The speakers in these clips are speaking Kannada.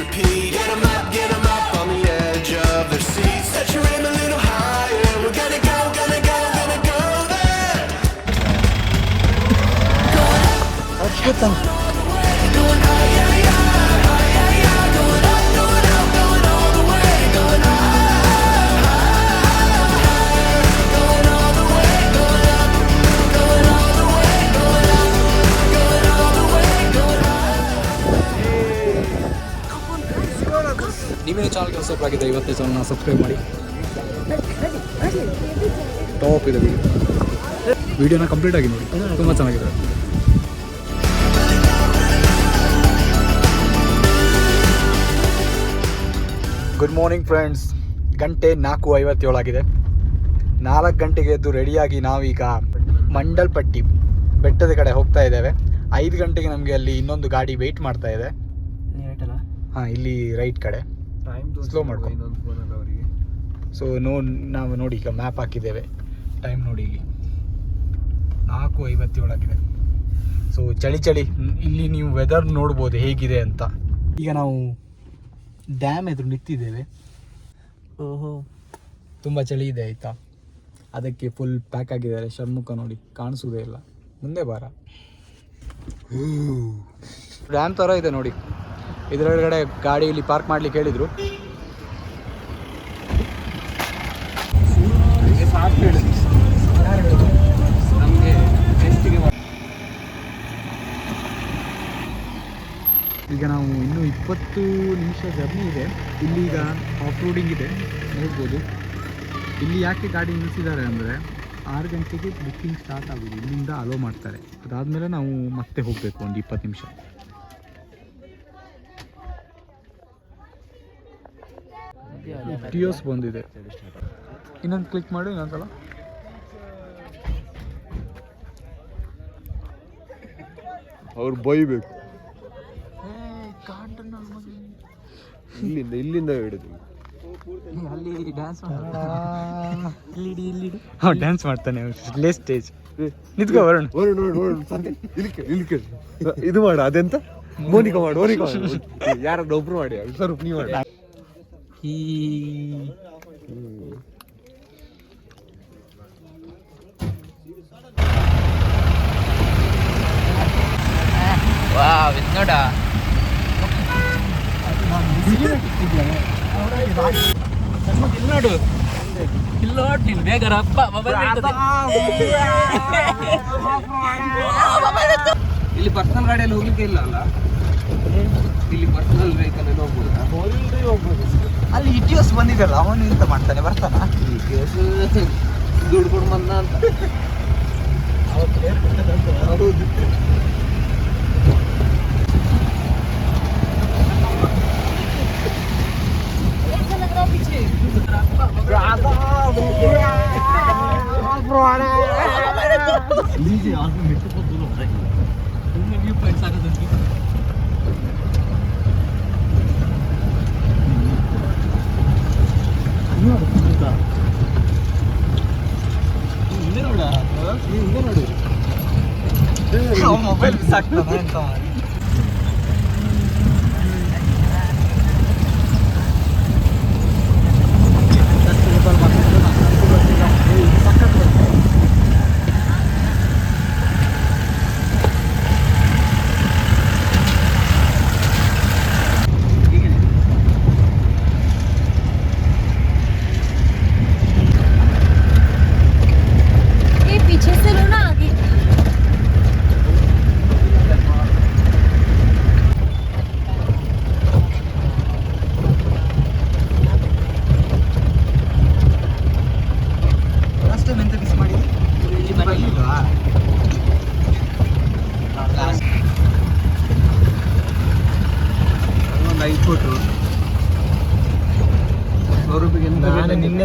repeat. Get them up, get them up on the edge of their seats. Set your aim a little higher. We're gonna go, gonna go, gonna go there. Let's hit them. Going higher. ಹೊಸಬ್ರು ಆಗಿದೆ ಇವತ್ತೇ ಚಾನಲ್ನ ಸಬ್ಸ್ಕ್ರೈಬ್ ಮಾಡಿ. ಟಾಪ್ ಇದೆ ವಿಡಿಯೋ ವಿಡಿಯೋನ ಕಂಪ್ಲೀಟ್ ಆಗಿ ನೋಡಿ. ತುಂಬ ಚೆನ್ನಾಗಿದೆ. ಗುಡ್ ಮಾರ್ನಿಂಗ್ ಫ್ರೆಂಡ್ಸ್ ಗಂಟೆ ನಾಲ್ಕು ಐವತ್ತೇಳಾಗಿದೆ ನಾಲ್ಕು ಗಂಟೆಗೆ ಎದ್ದು ರೆಡಿಯಾಗಿ ನಾವೀಗ ಮಂಡಲ್ಪಟ್ಟಿ ಬೆಟ್ಟದ ಕಡೆ ಹೋಗ್ತಾ ಇದ್ದೇವೆ. ಐದು ಗಂಟೆಗೆ ನಮಗೆ ಅಲ್ಲಿ ಇನ್ನೊಂದು ಗಾಡಿ ವೆಯ್ಟ್ ಮಾಡ್ತಾ ಇದೆ. ಹಾಂ ಇಲ್ಲಿ ರೈಟ್ ಕಡೆ. Slow ಅವರಿಗೆ. ಸೊ ನೋ ನಾವು ನೋಡಿ ಈಗ ಮ್ಯಾಪ್ ಹಾಕಿದ್ದೇವೆ. ಟೈಮ್ ನೋಡಿ ಇಲ್ಲಿ ನಾಲ್ಕು ಐವತ್ತೇಳಾಗಿದೆ ಸೊ ಚಳಿ ಚಳಿ. ಇಲ್ಲಿ ನೀವು ವೆದರ್ ನೋಡ್ಬೋದು ಹೇಗಿದೆ ಅಂತ. ಈಗ ನಾವು ಡ್ಯಾಮ್ ಎದುರು ನಿಂತಿದ್ದೇವೆ. ಓಹೋ. ತುಂಬ ಚಳಿ ಇದೆ ಆಯಿತಾ? ಅದಕ್ಕೆ ಫುಲ್ ಪ್ಯಾಕ್ ಆಗಿದ್ದಾರೆ ಷಣ್ಮುಖ ನೋಡಿ ಕಾಣಿಸೋದೇ ಇಲ್ಲ. ಮುಂದೆ ಬಾರ. ಡ್ಯಾಮ್ ಥರ ಇದೆ ನೋಡಿ. ಇದರೊಳಗಡೆ ಗಾಡಿ ಇಲ್ಲಿ ಪಾರ್ಕ್ ಮಾಡ್ಲಿಕ್ಕೆ ಹೇಳಿದರು. ಈಗ ನಾವು ಇನ್ನೂ ಇಪ್ಪತ್ತು ನಿಮಿಷ ಜರ್ನಿ ಇದೆ. ಇಲ್ಲಿ ಈಗ ಆಫ್ ರೋಡಿಂಗ್ ಇದೆ. ನೋಡ್ಬೋದು. ಇಲ್ಲಿ ಯಾಕೆ ಗಾಡಿ ನಿಲ್ಲಿಸಿದ್ದಾರೆ ಅಂದರೆ ಆರು ಗಂಟೆಗೆ ಬುಕ್ಕಿಂಗ್ ಸ್ಟಾರ್ಟ್ ಆಗೋದು. ಇಲ್ಲಿಂದ ಅಲೋ ಮಾಡ್ತಾರೆ. ಅದಾದಮೇಲೆ ನಾವು ಮತ್ತೆ ಹೋಗಬೇಕು ಒಂದು ಇಪ್ಪತ್ತು ನಿಮಿಷ. ಟಿಯೋಸ್ ಬಂದಿದೆ. ಇನ್ನೊಂದು ಕ್ಲಿಕ್ ಮಾಡಿ ಇನ್ನೊಂದ್ಸಲ ಅವ್ರು ಬೈಬೇಕು. ಇಲ್ಲಿಂದ ಇಲ್ಲಿಂದ ಹಿಡಿದು. ಅಲ್ಲಿ ಡ್ಯಾನ್ಸ್ ಇಲ್ಲಿ ಇಲ್ಲಿ ಹಾಂ ಡ್ಯಾನ್ಸ್ ಮಾಡ್ತಾನೆ ಲೇ ಸ್ಟೇಜ್ ನಿಂತ್ಕೋ ವರುಣ್. ಇಲ್ಲಿಕೆ ಇಲ್ಲಿಕೆ ಇದು ಮಾಡು ಅದೆಂತ? ಮೋನಿಕಾ ಮಾಡು ಮೋನಿಕಾ ಮಾಡು. ಯಾರನ್ನ ಒಬ್ರು ಮಾಡಿ ಸ್ವಲ್ಪ ನೀವು ಮಾಡಿ. ವಾವ್ ಇದು ನೋಡ ಇಲ್ಲಿ ನೋಡು ಇಲ್ಲಿ ನೋಡು ನೀನು ಬೇಗ ರಪ್ಪ ಮೊಬೈಲ್ ಇಲ್ಲಿ ಪರ್ಸನಲ್ ಗಾಡಿಯಲ್ಲಿ ಹೋಗ್ಲಿಕ್ಕೆ ಇಲ್ಲ ಅಲ್ಲ? ಇಲ್ಲಿ ಪರ್ಸನಲ್ ವೆಹಿಕಲ್ ಹೋಗ್ಬೋದು? ಹೋಗ್ಬೋದಾ. ಅಲ್ಲಿ ಇಟಿಯೋಸ್ ಬಂದಿದ್ದಲ್ಲ ಅವನು ಎಂತ ಮಾಡ್ತಾನೆ ಬರ್ತಾನ? ಕೇಸ್ ದುಡ್ಡು ಕೊಡು ಬಂದ ಅಂತ ವ್ಯೂ ಪಾಯಿಂಟ್ಸ್ ಆಗೋದಂತೆ ಹಿಂದೆ ನೋಡ ಹಿಂದೆ ನೋಡು ಮೊಬೈಲ್ ಮಿಸ್ ಆಗ್ತಾನೆ ಅಂತ ये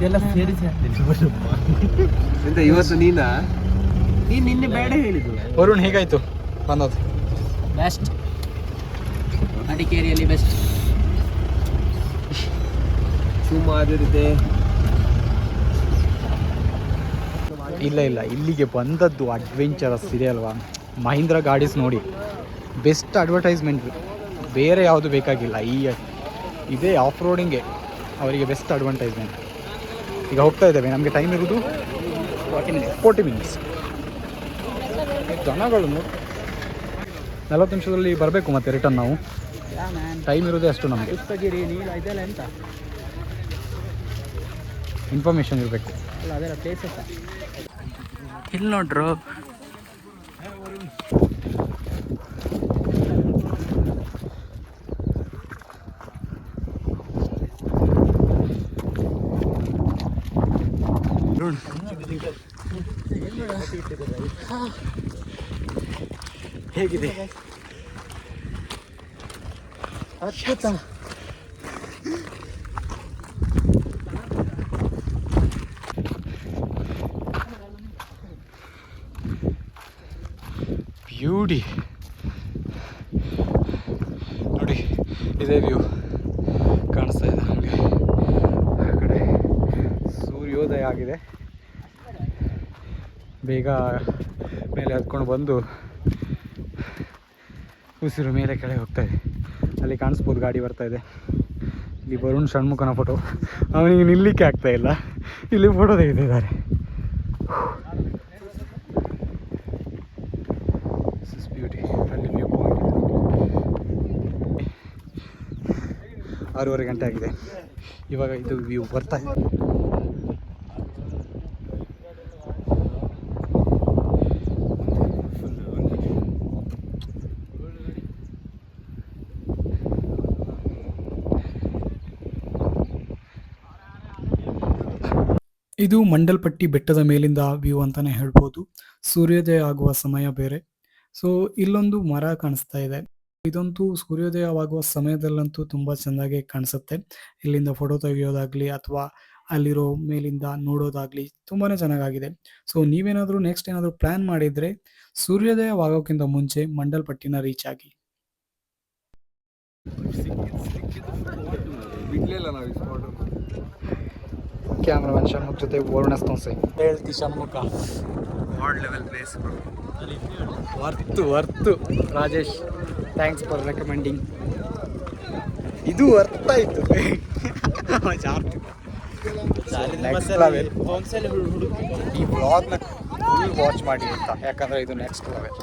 ನಿನ್ನದೆಲ್ಲ ಸೇರಿಸಿ ಎಂತ ಇವತ್ತು ನೀನಾ? ನೀನ್ ನಿನ್ನೆ ಬೇಡ ಹೇಳಿದ್ರು ವರುಣ್ ಹೇಗಾಯ್ತು? ಬಂದದ್ದು. ಬೆಸ್ಟ್ ಮಡಿಕೇರಿಯಲ್ಲಿ ಬೆಸ್ಟ್ ಸುಮಾರಿದೆ. ಇಲ್ಲ ಇಲ್ಲ. ಇಲ್ಲಿಗೆ ಬಂದದ್ದು ಅಡ್ವೆಂಚರಸ್ ಇದೆ ಅಲ್ವಾ? ಮಹೀಂದ್ರ ಗಾಡೀಸ್ ನೋಡಿ. ಬೆಸ್ಟ್ ಅಡ್ವರ್ಟೈಸ್ಮೆಂಟ್ ಬೇರೆ ಯಾವುದು ಬೇಕಾಗಿಲ್ಲ. ಈ ಇದೇ ಆಫ್ ರೋಡಿಂಗೆ ಅವರಿಗೆ ಬೆಸ್ಟ್ ಅಡ್ವಾಂಟೇಜ್ಮೆಂಟ್ ಈಗ ಹೋಗ್ತಾ ಇದ್ದೇವೆ. ನಮಗೆ ಟೈಮ್ ಇರುವುದು ಫಾರ್ಟಿ ಮಿನಿಟ್ಸ್ ಫೋರ್ಟಿ ಮಿನಿಟ್ಸ್ ಜನಗಳು ನಲವತ್ತು ನಿಮಿಷದಲ್ಲಿ ಬರಬೇಕು ಮತ್ತೆ ರಿಟರ್ನ್ ನಾವು. ಟೈಮ್ ಇರೋದೇ ಅಷ್ಟು ನಮಗೆ. ಇನ್ಫಾರ್ಮೇಷನ್ ಇರಬೇಕು. ಇಲ್ಲಿ ನೋಡ್ರು. ಹೇಗಿದೆ? ಅದ್ಭುತ. ಬ್ಯೂಟಿ. ನೋಡಿ ಇದೇ ವ್ಯೂ. ಕಾಣಿಸ್ತಾ ಇದೆ ನಮಗೆ. ಆ ಕಡೆ ಸೂರ್ಯೋದಯ ಆಗಿದೆ. ಬೇಗ ಮೇಲೆ ಹತ್ಕೊಂಡು ಬಂದು ಉಸಿರು ಮೇಲೆ ಕೆಳಗೆ ಹೋಗ್ತಾ ಇದೆ. ಅಲ್ಲಿ ಕಾಣಿಸ್ಬೋದು ಗಾಡಿ ಬರ್ತಾ ಇದೆ. ಇಲ್ಲಿ ಬರುಣ್ ಷಣ್ಮುಖನ ಫೋಟೋ ಅವನಿಗೆ ನಿಲ್ಲಿಕ್ಕೆ ಆಗ್ತಾ ಇಲ್ಲ. ಇಲ್ಲಿ ಫೋಟೋ ತೆಗೆದಿದ್ದಾರೆ. ಆರೂವರೆ ಗಂಟೆ ಆಗಿದೆ. ಇವಾಗ ಇದು ವ್ಯೂ ಬರ್ತಾ ಇದೆ. ಇದು ಮಂಡಲ್ಪಟ್ಟಿ ಬೆಟ್ಟದ ಮೇಲಿಂದ ವ್ಯೂ ಅಂತಾನೆ ಹೇಳ್ಬೋದು. ಸೂರ್ಯೋದಯ ಆಗುವ ಸಮಯ ಬೇರೆ. ಸೊ ಇಲ್ಲೊಂದು ಮರ ಕಾಣಿಸ್ತಾ ಇದೆ. ಇದಂತೂ ಸೂರ್ಯೋದಯವಾಗುವ ಸಮಯದಲ್ಲಂತೂ ತುಂಬಾ ಚೆನ್ನಾಗಿ ಕಾಣಿಸುತ್ತೆ. ಇಲ್ಲಿಂದ ಫೋಟೋ ತೆಗೆಯೋದಾಗ್ಲಿ ಅಥವಾ ಅಲ್ಲಿರೋ ಮೇಲಿಂದ ನೋಡೋದಾಗ್ಲಿ ತುಂಬಾನೇ ಚೆನ್ನಾಗಾಗಿದೆ. ಸೊ ನೀವೇನಾದ್ರೂ ನೆಕ್ಸ್ಟ್ ಏನಾದರೂ ಪ್ಲಾನ್ ಮಾಡಿದ್ರೆ ಸೂರ್ಯೋದಯವಾಗೋಕ್ಕಿಂತ ಮುಂಚೆ ಮಂಡಲ್ಪಟ್ಟಿನ ರೀಚ್ ಆಗಿ ಬಿಡ್ಲಿಲ್ಲ ನಾವು ಈ ಸ್ಪಾಟ್ ಕ್ಯಾಮ್ರಾಮನ್ ಷಣ್ಮುಖ್ ಜೊತೆ ವರುಣ ಸೈ ಹೇಳ್ತಿ Shanmukha world level place worth worth. Rajesh thanks for recommending ಇದು ವರ್ತ್ ಆಯ್ತು. Next level. ಈ ಬ್ಲಾಗ್ನ ಫುಲ್ ವಾಚ್ ಮಾಡಿ ಅಂತ. ಯಾಕಂದ್ರೆ ಇದು ನೆಕ್ಸ್ಟ್ ಲೆವೆಲ್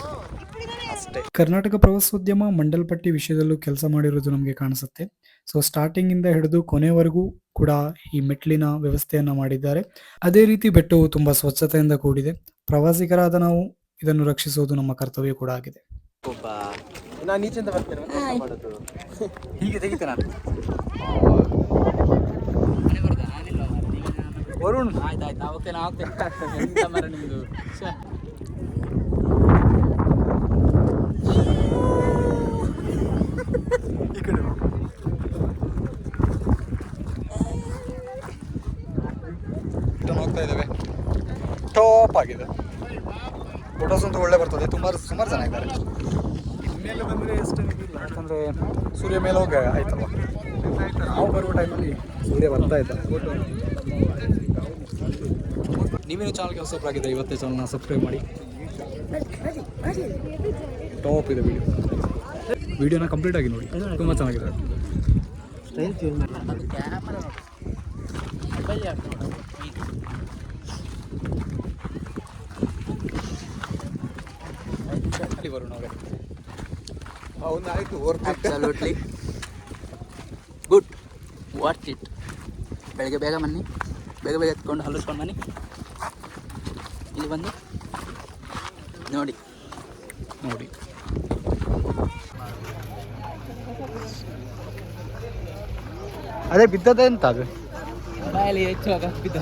ಅಷ್ಟೇ. ಕರ್ನಾಟಕ ಪ್ರವಾಸೋದ್ಯಮ ಮಂಡಲ್ಪಟ್ಟಿ ವಿಷಯದಲ್ಲೂ ಕೆಲಸ ಮಾಡಿರೋದು ನಮಗೆ ಕಾಣಿಸುತ್ತೆ. ಸೊ ಸ್ಟಾರ್ಟಿಂಗ್ ಇಂದ ಹಿಡಿದು ಕೊನೆವರೆಗೂ ಕೂಡ ಈ ಮೆಟ್ಲಿನ ವ್ಯವಸ್ಥೆಯನ್ನ ಮಾಡಿದ್ದಾರೆ. ಅದೇ ರೀತಿ ಬೆಟ್ಟವು ತುಂಬಾ ಸ್ವಚ್ಛತೆಯಿಂದ ಕೂಡಿದೆ. ಪ್ರವಾಸಿಗರಾದ ನಾವು ಇದನ್ನು ರಕ್ಷಿಸುವುದು ನಮ್ಮ ಕರ್ತವ್ಯ ಕೂಡ ಆಗಿದೆ. ಓಕೆ ವರುಣ್. ಆಯ್ತಾಯ್ತು ನಾ ಹೋಗ್ತೇನೆ ನಾ ಹೋಗ್ತೇನೆ ಎಂತ ಮರ ನಿಮ್ದು ಛೆ. ಈ ಕಡೆ ರಿಟರ್ನ್ ಹೋಗ್ತಾ ಇದ್ದೇವೆ ಟಾಪ್ ಆಗಿದೆ. ಫೋಟೋಸ್ ಅಂತೂ ಒಳ್ಳೆ ಬರ್ತದೆ. ತುಂಬ ಸುಮಾರು ಜನ ಇದ್ದಾರೆ. ಯಾಕಂದರೆ ಸೂರ್ಯ ಮೇಲೆ ಹೋಗ ಆಯ್ತಲ್ಲ ನಾವು ಬರುವ ಟೈಮಲ್ಲಿ ಸೂರ್ಯ ಬರ್ತಾ ಇದ್ದ. ನೀವೇನು ಚಾನಲ್ಗೆ ಆಗಿದೆ ಇವತ್ತೇ ಚಾನಲ್ನ ಸಬ್ಸ್ಕ್ರೈಬ್ ಮಾಡಿ. ಟಾಪ್ ಇದೆ ವಿಡಿಯೋ ವಿಡಿಯೋನ ಕಂಪ್ಲೀಟ್ ಆಗಿ ನೋಡಿ. ತುಂಬ ಚೆನ್ನಾಗಿದೆ. ಬರೋಣ ಅವರೇ ಅವನು ಆಯ್ತು worth absolutely good watch it ಬೆಳಗ್ಗೆ ಬೇಗ ಬನ್ನಿ. ಬೇಗ ಬೇಗ ಎತ್ಕೊಂಡು ಹಲ್ಲಿಸ್ಕೊಂಡು ಬನ್ನಿ. ಇಲ್ಲಿ ಬಂದು ನೋಡಿ. ನೋಡಿ. ಅದೇ ಬಿದ್ದದೆ ಎಂತ ಅದು? ಹೆಚ್ಚು ಆಗ ಬಿದ್ದು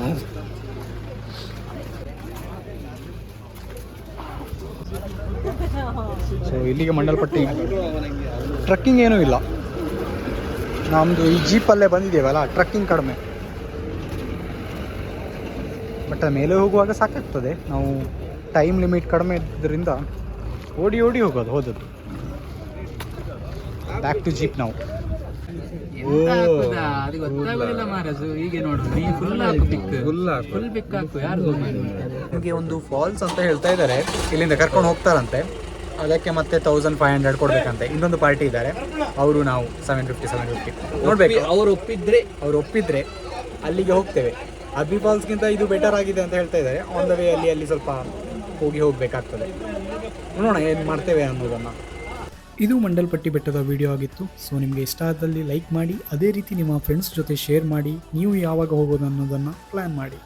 ಸೊ ಇಲ್ಲಿಗೆ ಮಂಡಲ್ಪಟ್ಟಿ ಟ್ರಕ್ಕಿಂಗ್ ಏನೂ ಇಲ್ಲ. ನಮ್ಮದು ಈ ಜೀಪಲ್ಲೇ ಬಂದಿದ್ದೇವಲ್ಲ ಟ್ರಕ್ಕಿಂಗ್ ಕಡಿಮೆ. ಬಟ್ ಮೇಲೆ ಹೋಗುವಾಗ ಸಾಕಾಗ್ತದೆ. ನಾವು ಟೈಮ್ ಲಿಮಿಟ್ ಕಡಿಮೆ ಇದ್ದರಿಂದ ಓಡಿ ಓಡಿ ಹೋಗೋದು ಹೋದದ್ದು. ಬ್ಯಾಕ್ ಟು ಜೀಪ್ ನಾವು. ನಿಮಗೆ ಒಂದು ಫಾಲ್ಸ್ ಅಂತ ಹೇಳ್ತಾ ಇದ್ದಾರೆ ಇಲ್ಲಿಂದ ಕರ್ಕೊಂಡು ಹೋಗ್ತಾರಂತೆ. ಅದಕ್ಕೆ ಮತ್ತೆ ತೌಸಂಡ್ ಫೈವ್ ಹಂಡ್ರೆಡ್ ಕೊಡ್ಬೇಕಂತೆ. ಇನ್ನೊಂದು ಪಾರ್ಟಿ ಇದ್ದಾರೆ. ಅವರು ನಾವು ಸೆವೆನ್ ಫಿಫ್ಟಿ ಸೆವೆನ್ ಫಿಫ್ಟಿ ನೋಡ್ಬೇಕು. ಅವ್ರು ಒಪ್ಪಿದ್ರೆ ಅವ್ರು ಒಪ್ಪಿದ್ರೆ ಅಲ್ಲಿಗೆ ಹೋಗ್ತೇವೆ. ಅಬ್ಬಿ ಫಾಲ್ಸ್ಗಿಂತ ಇದು ಬೆಟರ್ ಆಗಿದೆ ಅಂತ ಹೇಳ್ತಾ ಇದ್ದಾರೆ. ಆನ್ ದ ವೇ ಅಲ್ಲಿ ಅಲ್ಲಿ ಸ್ವಲ್ಪ ಹೋಗಿ ಹೋಗಬೇಕಾಗ್ತದೆ. ನೋಡೋಣ ಏನು ಮಾಡ್ತೇವೆ ಅನ್ನೋದನ್ನು. ಇದು ಮಂಡಲ್ಪಟ್ಟಿ ಬೆಟ್ಟದ ವಿಡಿಯೋ ಆಗಿತ್ತು. ಸೊ ನಿಮಗೆ ಇಷ್ಟ ಆದಲ್ಲಿ ಲೈಕ್ ಮಾಡಿ ಅದೇ ರೀತಿ ನಿಮ್ಮ ಫ್ರೆಂಡ್ಸ್ ಜೊತೆ ಶೇರ್ ಮಾಡಿ ನೀವು ಯಾವಾಗ ಹೋಗೋದು ಅನ್ನೋದನ್ನು ಪ್ಲ್ಯಾನ್ ಮಾಡಿ.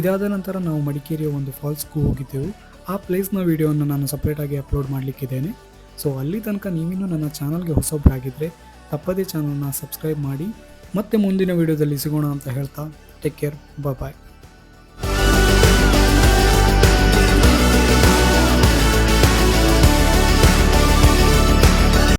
ಇದಾದ ನಂತರ ನಾವು ಮಡಿಕೇರಿಯ ಒಂದು ಫಾಲ್ಸ್ಗೂ ಹೋಗಿದ್ದೆವು. ಆ ಪ್ಲೇಸ್ನ ವೀಡಿಯೋವನ್ನು ನಾನು ಸಪ್ರೇಟಾಗಿ ಅಪ್ಲೋಡ್ ಮಾಡಲಿಕ್ಕಿದ್ದೇನೆ. ಸೊ ಅಲ್ಲಿ ತನಕ ನೀವಿನ್ನೂ ನನ್ನ ಚಾನಲ್ಗೆ ಹೊಸೊಬ್ಬರಾಗಿದ್ದರೆ ತಪ್ಪದೇ ಚಾನಲ್ನ ಸಬ್ಸ್ಕ್ರೈಬ್ ಮಾಡಿ ಮತ್ತೆ ಮುಂದಿನ ವೀಡಿಯೋದಲ್ಲಿ ಸಿಗೋಣ ಅಂತ ಹೇಳ್ತಾ ಟೇಕ್ ಕೇರ್ ಬಾಯ್